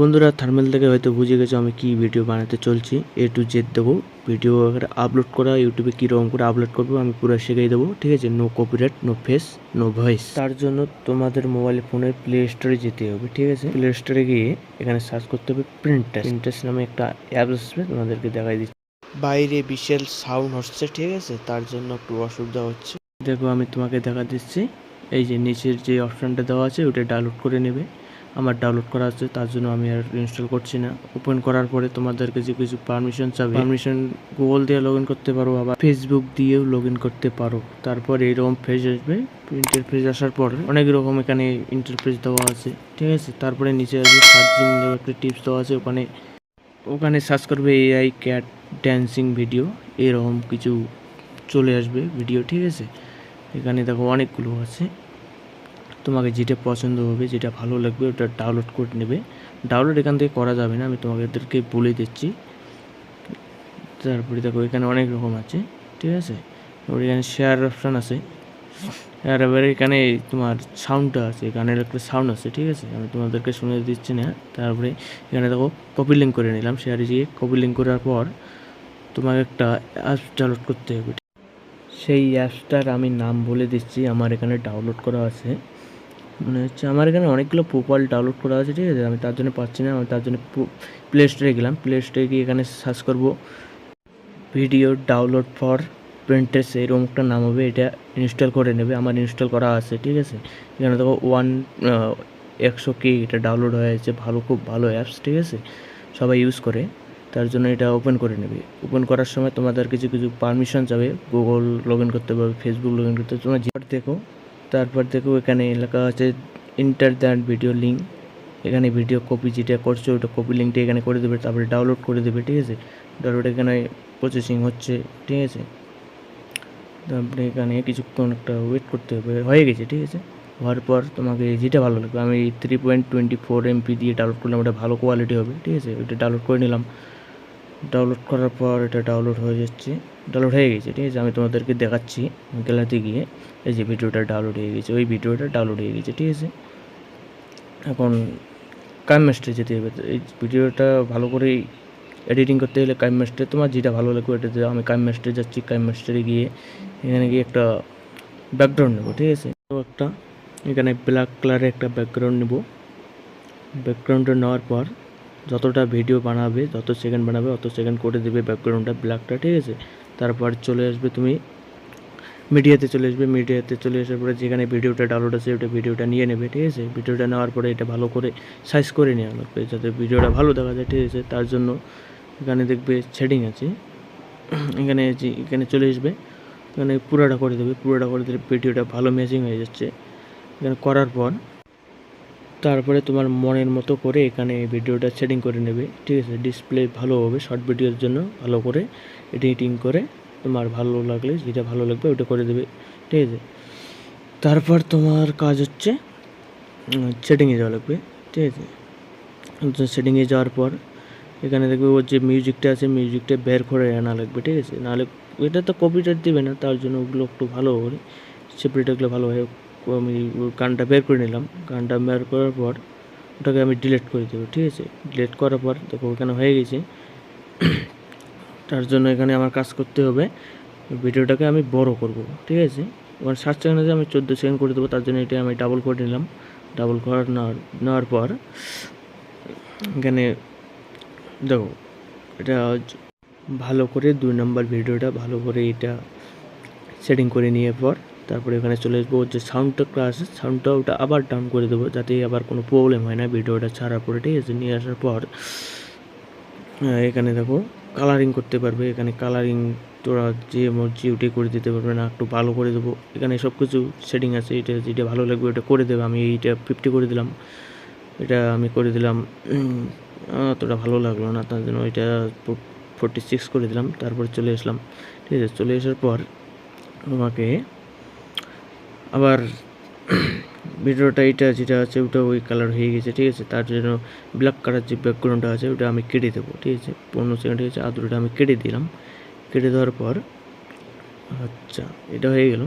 বন্ধুরা থার্মেল থেকে হয়তো বুঝে গেছো আমি কি ভিডিও বানাতে চলছি। এ টু জেড দেবো। ভিডিও আপলোড করা ইউটিউবে কীরকম করে আপলোড করব, আমি পুরো শিখিয়ে দেবো, ঠিক আছে? No copyright no face no voice তার জন্য তোমাদের মোবাইল ফোনে প্লে স্টোরে যেতে হবে, ঠিক আছে? প্লে স্টোরে গিয়ে এখানে সার্চ করতে হবে প্রিন্টাস প্রিন্টাস নামে একটা অ্যাপ আসবে, তোমাদেরকে দেখাই দিচ্ছি। বাইরে বিশাল সাউন্ড হচ্ছে, ঠিক আছে? তার জন্য একটু অসুবিধা হচ্ছে। দেখো, আমি তোমাকে দেখা দিচ্ছি। এই যে নিচের যে অপশানটা দেওয়া আছে, ওটা ডাউনলোড করে নেবে। আমার ডাউনলোড করা আছে, তার জন্য আমি আর ইনস্টল করছি না। ওপেন করার পরে তোমাদেরকে যে কিছু পারমিশন চাবে পারমিশন গুগল দিয়ে লগ করতে পারো, আবার ফেসবুক দিয়েও লগ করতে পারো। তারপর এইরকম ফেজ আসবে ইন্টারফেস আসার পর অনেক রকম এখানে ইন্টারফেস দেওয়া আছে, ঠিক আছে? তারপরে নিচে আসবে সার্চিং একটা টিপস দেওয়া আছে, ওখানে ওখানে সার্চ করবে এআই ক্যাট ড্যান্সিং ভিডিও এরকম কিছু চলে আসবে ভিডিও ঠিক আছে? এখানে দেখো অনেকগুলো আছে। তোমাকে যেটা পছন্দ হবে, যেটা ভালো লাগবে, ওটা ডাউনলোড করে নেবে। ডাউনলোড এখান থেকে করা যাবে না, আমি তোমাদেরকে বলে দিচ্ছি। তারপরে দেখো, এখানে অনেক রকম আছে, ঠিক আছে? তারপরে এখানে শেয়ার অপশান আছে। আর এবারে এখানে তোমার সাউন্ডটা আছে, গানের একটা সাউন্ড আছে, ঠিক আছে? আমি তোমাদেরকে শুনে দিচ্ছি না। তারপরে এখানে দেখো কপি লিঙ্ক করে নিলাম। শেয়ারে গিয়ে কপি লিঙ্ক করার পর তোমাকে একটা অ্যাপস ডাউনলোড করতে হবে সেই অ্যাপসটার আমি নাম বলে দিচ্ছি, আমার এখানে ডাউনলোড করা আছে। মনে হচ্ছে আমার এখানে অনেকগুলো প্রোফাইল ডাউনলোড করা আছে, ঠিক আছে? আমি তার জন্য পাচ্ছি না, আমি তার জন্য প্লে স্টোরে গেলাম। প্লে স্টোরে গিয়ে এখানে সার্চ করব ভিডিও ডাউনলোড ফর প্রিন্টেস এরকম একটা নাম হবে, এটা ইনস্টল করে নেবে, আমার ইনস্টল করা আছে, ঠিক আছে? এখানে দেখো ওয়ান একশো কে এটা ডাউনলোড হয়ে হয়েছে ভালো, খুব ভালো অ্যাপস ঠিক আছে? সবাই ইউজ করে, তার জন্য এটা ওপেন করে নেবে। ওপেন করার সময় তোমাদের কিছু কিছু পারমিশন যাবে গুগল লগ ইন করতে পারবে ফেসবুক লগ ইন করতে তোমরা যেটা দেখো তারপর দেখো এখানে লেখা আছে ইন্টার দ্যাট ভিডিও লিঙ্ক এখানে ভিডিও কপি যেটা করছ, ওটা কপি লিঙ্কটা এখানে করে দেবে, তারপরে ডাউনলোড করে দেবে, ঠিক আছে? ডাউনলোড এখানে প্রসেসিং হচ্ছে, ঠিক আছে? তারপরে এখানে কিছুক্ষণ একটা ওয়েট করতে হবে, হয়ে গেছে, ঠিক আছে? হওয়ার পর তোমাকে যেটা ভালো লাগবে, আমি three point twenty four MP দিয়ে ডাউনলোড করলাম, ওটা ভালো কোয়ালিটি হবে, ঠিক আছে? ওইটা ডাউনলোড করে নিলাম। ডাউনলোড করার পর এটা ডাউনলোড হয়ে যাচ্ছে। ডাউনলোড হয়ে গেছে, ঠিক আছে? আমি তোমাদেরকে দেখাচ্ছি গ্যালারিতে গিয়ে। এই যে ভিডিওটা ডাউনলোড হয়ে গেছে, ওই ভিডিওটা ডাউনলোড হয়ে গেছে, ঠিক আছে? এখন কাইম মাস্টারে যেতে হবে। এই ভিডিওটা ভালো করে এডিটিং করতে গেলে কাইম মাস্টারে তোমার যেটা ভালো লাগবে ওটাতে আমি কাইম মাস্টারে যাচ্ছি কাইম মাস্টারে গিয়ে এখানে গিয়ে একটা ব্যাকগ্রাউন্ড নেব, ঠিক আছে? তো একটা, এখানে ব্ল্যাক কালারের একটা ব্যাকগ্রাউন্ড নেব। ব্যাকগ্রাউন্ডটা নেওয়ার পর যতটা ভিডিও বানাবে, যত সেকেন্ড বানাবে, অত সেকেন্ড করে দেবে ব্যাকগ্রাউন্ডটা ব্ল্যাকটা ঠিক আছে? তারপর চলে আসবে তুমি মিডিয়াতে চলে আসবে মিডিয়াতে চলে আসার পরে যেখানে ভিডিওটা ডাউনলোড আছে, ওটা ভিডিওটা নিয়ে নেবে, ঠিক আছে? ভিডিওটা নেওয়ার পরে এটা ভালো করে সাইজ করে নেওয়া লাগবে, যাতে ভিডিওটা ভালো দেখা যায়, ঠিক আছে? তার জন্য এখানে দেখবে শেডিং আছে। এখানে এখানে চলে আসবে। এখানে পুরোটা করে দেবে, পুরোটা করে দিলে ভিডিওটা ভালো ম্যাচিং হয়ে যাচ্ছে। এখানে করার পর তারপরে তোমার মনের মতো করে এখানে ভিডিওটা সেটিং করে নেবে। ঠিক আছে? ডিসপ্লে ভালো হবে শর্ট ভিডিওর জন্য ভালো করে এডিটিং করে। তোমার ভালো লাগলে যেটা ভালো লাগবে ওটা করে দেবে। ঠিক আছে? তারপর তোমার কাজ হচ্ছে সেটিংয়ে যাওয়া লাগবে। ঠিক আছে? সেটিংয়ে যাওয়ার পর এখানে দেখবে ওর যে মিউজিকটা আছে মিউজিকটা বের করে আনা লাগবে। ঠিক আছে? নাহলে এটা তো কপিটার দিবে না, তার জন্য ওগুলো একটু ভালো করে সেপারেটগুলো ভালো হয় আমি গানটা বের করে নিলাম। গানটা বের করার পর ওটাকে আমি ডিলিট করে দেবো, ঠিক আছে? ডিলিট করার পর দেখো ওখানে হয়ে গেছে। তার জন্য এখানে আমার কাজ করতে হবে। ভিডিওটাকে আমি বড় করব, ঠিক আছে? এবার ষাট সেকেন্ডে আমি চোদ্দ সেকেন্ড করে দেবো, তার জন্য এটা আমি ডাবল করে নিলাম। ডাবল করার নেওয়ার পর এখানে দেখো, এটা ভালো করে দুই নম্বর ভিডিওটা ভালো করে এটা সেটিং করে নিয়ে পর তারপরে এখানে চলে আসব যে সাউন্ডটা আছে সাউন্ডটা ওটা আবার ডাউন করে দেবো যাতে আবার কোনো প্রবলেম হয় না ভিডিওটা ছাড়ার পরে, ঠিক আছে? নিয়ে আসার পর এখানে দেখো কালারিং করতে পারবে। এখানে কালারিং তোরা যে মর্জি ওটাই করে দিতে পারবে না, একটু ভালো করে দেবো। এখানে সব কিছু সেটিং আছে, এটা যেটা ভালো লাগবে ওটা করে দেবে। আমি এইটা ফিফটি করে দিলাম। এটা আমি করে দিলাম অতটা ভালো লাগল না, তার জন্য ওইটা ফোরটি সিক্স করে দিলাম। তারপরে চলে আসলাম, ঠিক আছে? চলে আসার পর তোমাকে আবার ভিডিওটা এটা যেটা আছে ওটা ওই কালার হয়ে গেছে, ঠিক আছে? তার জন্য ব্ল্যাক কালার যে ব্যাকগ্রাউন্ডটা আছে, ওটা আমি কেটে দেবো, ঠিক আছে? পনেরো সেকেন্ড হয়েছে আদুরটা আমি কেটে দিলাম। কেটে দেওয়ার পর আচ্ছা এটা হয়ে গেল।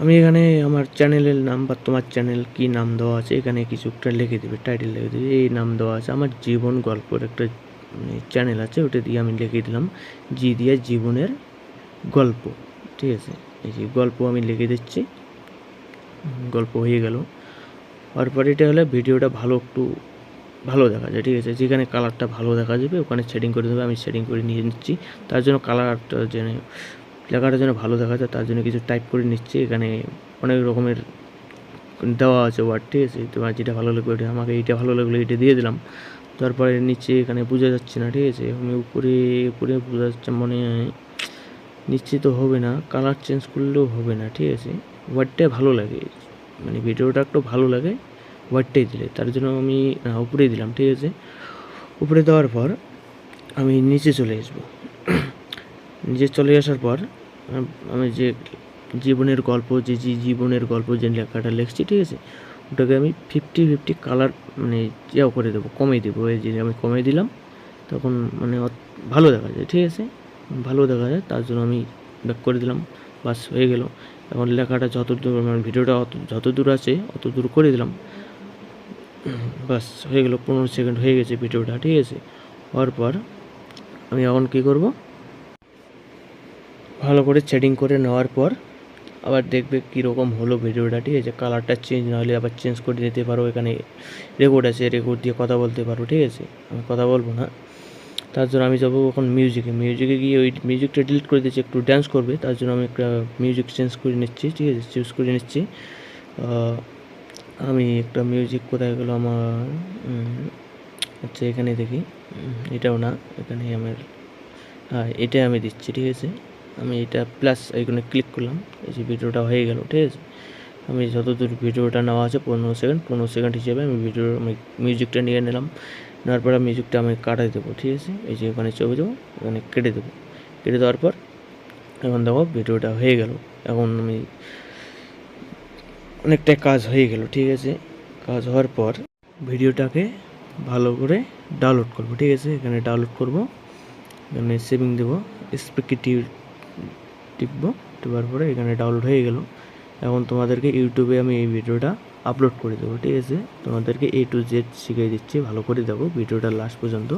আমি এখানে আমার চ্যানেলের নাম বা তোমার চ্যানেল কি নাম দেওয়া আছে, এখানে কিছু একটা লিখে দেবে টাইটেল লিখে দেবে। এই নাম দেওয়া আছে, আমার জীবন গল্পের একটা চ্যানেল আছে, ওটা দিয়ে আমি লিখে দিলাম, জি দিয়ে জীবনের গল্প, ঠিক আছে? এই যে গল্প আমি লিখে দিচ্ছি। গল্প হয়ে গেল। তারপরে এটা হলে ভিডিওটা ভালো একটু ভালো দেখা যায়, ঠিক আছে? যেখানে কালারটা ভালো দেখা যাবে, ওখানে শেডিং করে দেবে, আমি শেডিং করে নিয়ে নিচ্ছি। তার জন্য কালারটা যেন, লেখাটা যেন ভালো দেখা যায়, তার জন্য কিছু টাইপ করে নিচ্ছি। এখানে অনেক রকমের দেওয়া আছে ওয়ার্ড ঠিক আছে? তোমার যেটা ভালো লাগবে ওটা, আমাকে এইটা ভালো লাগল এটা দিয়ে দিলাম। তারপরে নিচে এখানে বোঝা যাচ্ছে না, ঠিক আছে? আমি উপরে উপরে বোঝা যাচ্ছে মনে হয় নিচে তো হবে না কালার চেঞ্জ করলেও হবে না ঠিক আছে? ওয়ার্ডটা ভালো লাগে। মানে ভিডিওটা একটু ভালো লাগে ওয়ার্ডটাই দিলে। তার জন্য আমি না, উপরেই দিলাম ঠিক আছে? উপরে দেওয়ার পর আমি নিচে চলে আসব। নিচে চলে আসার পর আমি যে জীবনের গল্প যে যে জীবনের গল্প যে লেখাটা লিখছি ঠিক আছে? ওটাকে আমি ফিফটি ফিফটি কালার মানে ইয়েও করে দেবো কমিয়ে দেবো। এই যে আমি কমিয়ে দিলাম তখন মানে ভালো দেখা যায় ঠিক আছে? ভালো দেখা যায়, তার জন্য আমি ব্যাক করে দিলাম, বাস হয়ে গেল। এখন লেখাটা যত দূর মানে ভিডিওটা যত দূর আছে অত দূর করে দিলাম। বাস হয়ে গেল, পনেরো সেকেন্ড হয়ে গেছে ভিডিওটা, ঠিক আছে? হওয়ার পর আমি এখন কী করব? ভালো করে সেটিং করে নেওয়ার পর আবার দেখবে কীরকম হলো ভিডিওটা, ঠিক আছে? কালারটা চেঞ্জ না হলে আবার চেঞ্জ করে দিতে পারো। এখানে রেকর্ড আছে রেকর্ড দিয়ে কথা বলতে পারো, ঠিক আছে? আমি কথা বলব না। তার জন্য আমি যাব এখন মিউজিকে মিউজিকে গিয়ে ওই মিউজিকটা ডিলিট করে দিচ্ছি একটু ড্যান্স করবে, তার জন্য আমি একটা মিউজিক চেঞ্জ করে নিচ্ছি, ঠিক আছে? চুজ করে নিচ্ছি। আমি একটা মিউজিক কোথায় গেলো আমার? আচ্ছা এখানে দেখি। এটাও না, এখানে আমার হ্যাঁ এটা আমি দিচ্ছি, ঠিক আছে? আমি এটা প্লাস এখানে ক্লিক করলাম, এই যে ভিডিওটা হয়ে গেল, ঠিক আছে? আমি যতদূর ভিডিওটা নেওয়া আছে, পনেরো সেকেন্ড পনেরো সেকেন্ড হিসেবে আমি ভিডিও মিউজিকটা নিয়ে নিলাম। নেওয়ার পর মিউজিকটা আমি কাটাই দেবো, ঠিক আছে? এই যে ওখানে ছবি দেবো, এখানে কেটে দেবো। কেটে দেওয়ার পর এখন দেখো ভিডিওটা হয়ে গেল। এখন আমি অনেকটাই কাজ হয়ে গেল, ঠিক আছে? কাজ হওয়ার পর ভিডিওটাকে ভালো করে ডাউনলোড করব, ঠিক আছে? এখানে ডাউনলোড করব, এখানে সেভিং দেবো স্পিকি টিপবো, টিপার পরে এখানে ডাউনলোড হয়ে গেল। এখন তোমাদেরকে ইউটিউবে আমি এই ভিডিওটা আপলোড করে দেবো, ঠিক আছে? তোমাদেরকে এ টু জেড শিখিয়ে দিচ্ছি, ভালো করে দেবো ভিডিওটা লাস্ট পর্যন্ত।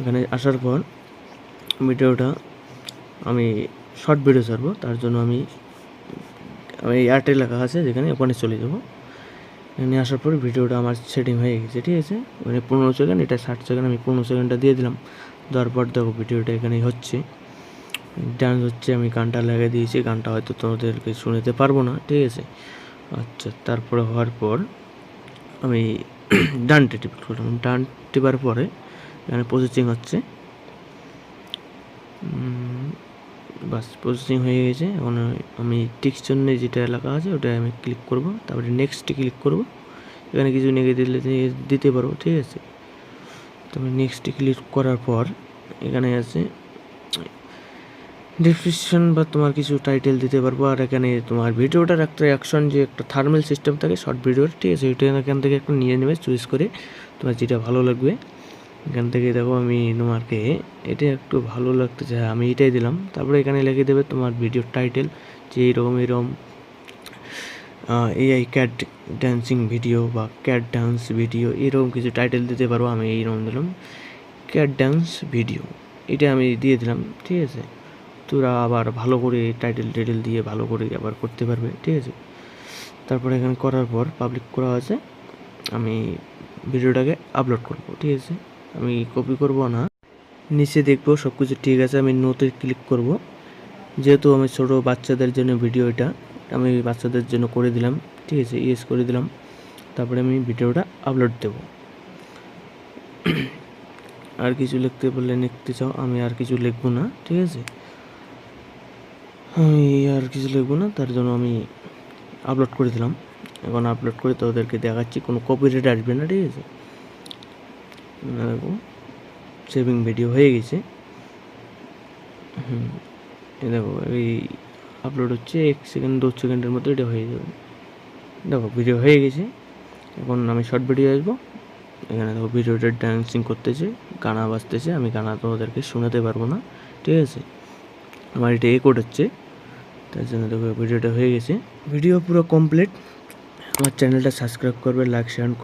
এখানে আসার পর ভিডিওটা আমি শর্ট ভিডিও ছাড়বো, তার জন্য আমি আমি এয়ারটেল লেখা আছে যেখানে ওখানে চলে যাব। এখানে আসার পর ভিডিওটা আমার সেটিং হয়ে গেছে, ঠিক আছে? মানে পনেরো সেকেন্ড এটা ষাট সেকেন্ড আমি পনেরো সেকেন্ডটা দিয়ে দিলাম। দেওয়ার পর দেখো ভিডিওটা এখানে হচ্ছে। ডান্স হচ্ছে, আমি গানটা লাগিয়ে দিয়েছি, গানটা হয়তো তোমাদেরকে শুনতে পারব না, ঠিক আছে? আচ্ছা তারপরে হওয়ার পর আমি ডানটে টিপ করলাম। ডান টিপার পরে এখানে প্রসেসিং হচ্ছে। বাস প্রসেসিং হয়ে গেছে। এখন আমি টিক্স জন্য যেটা এলাকা আছে ওটা আমি ক্লিক করব। তারপরে নেক্সটে ক্লিক করব। এখানে কিছু নেগে দিলে দিতে পারব, ঠিক আছে? তারপরে নেক্সটে ক্লিক করার পর এখানে আছে ডিসক্রিপশন বা তোমার কিছু টাইটেল দিতে পারব। আর এখানে তোমার ভিডিওটার একটা অ্যাকশন যে একটা থার্মেল সিস্টেম থাকে শর্ট ভিডিওর ঠিক আছে? ওইটা এখান থেকে একটু নিয়ে নেবে চুজ করে তোমার যেটা ভালো লাগবে। এখান থেকে দেখো আমি তোমাকে, এটা একটু ভালো লাগতেছে হ্যাঁ আমি এটাই দিলাম। তারপরে এখানে লিখে দেবে তোমার ভিডিওর টাইটেল যে এরকম এরকম এআই ক্যাট ড্যান্সিং ভিডিও বা ক্যাট ডান্স ভিডিও এরকম কিছু টাইটেল দিতে পারব, আমি এইরকম দিলাম। ক্যাট ডান্স ভিডিও এটা আমি দিয়ে দিলাম, ঠিক আছে? তোরা আবার ভালো করে টাইটেল টাইটেল দিয়ে ভালো করে আবার করতে পারবে, ঠিক আছে? তারপরে এখানে করার পর পাবলিক করা আছে, আমি ভিডিওটাকে আপলোড করব, ঠিক আছে? আমি কপি করব না, নিচে দেখব সব কিছু ঠিক আছে, আমি নোতে ক্লিক করব। যেহেতু আমি ছোটো বাচ্চাদের জন্য ভিডিও এটা, আমি বাচ্চাদের জন্য করে দিলাম, ঠিক আছে? ইয়েস করে দিলাম, তারপরে আমি ভিডিওটা আপলোড দেব। আর কিছু লিখতে বললে লিখতে চাও, আমি আর কিছু লিখব না, ঠিক আছে? আর কিছু লিখব না, তার জন্য আমি আপলোড করে দিলাম। এখন আপলোড করে তোদেরকে দেখাচ্ছি, কোনো কপিরাইট আসবে না, ঠিক আছে? দেখো সেভিং ভিডিও হয়ে গেছে। হুম দেখো, এই আপলোড হচ্ছে এক সেকেন্ড দু সেকেন্ডের মধ্যে এটা হয়ে যাবে। দেখো ভিডিও হয়ে গেছে। এখন আমি শর্ট ভিডিও আসব। এখানে দেখো ভিডিওটা ডান্সিং করতেছে, গানা বাজতেছে। আমি গানা তো ওদেরকে শোনাতে পারব না, ঠিক আছে? আমার এটা রেকর্ড হচ্ছে। তার জন্য দেখো, ভিডিওটা হয়ে গেছে। ভিডিও পুরো কমপ্লিট আমার চ্যানেলটা সাবস্ক্রাইব করবে লাইক শেয়ার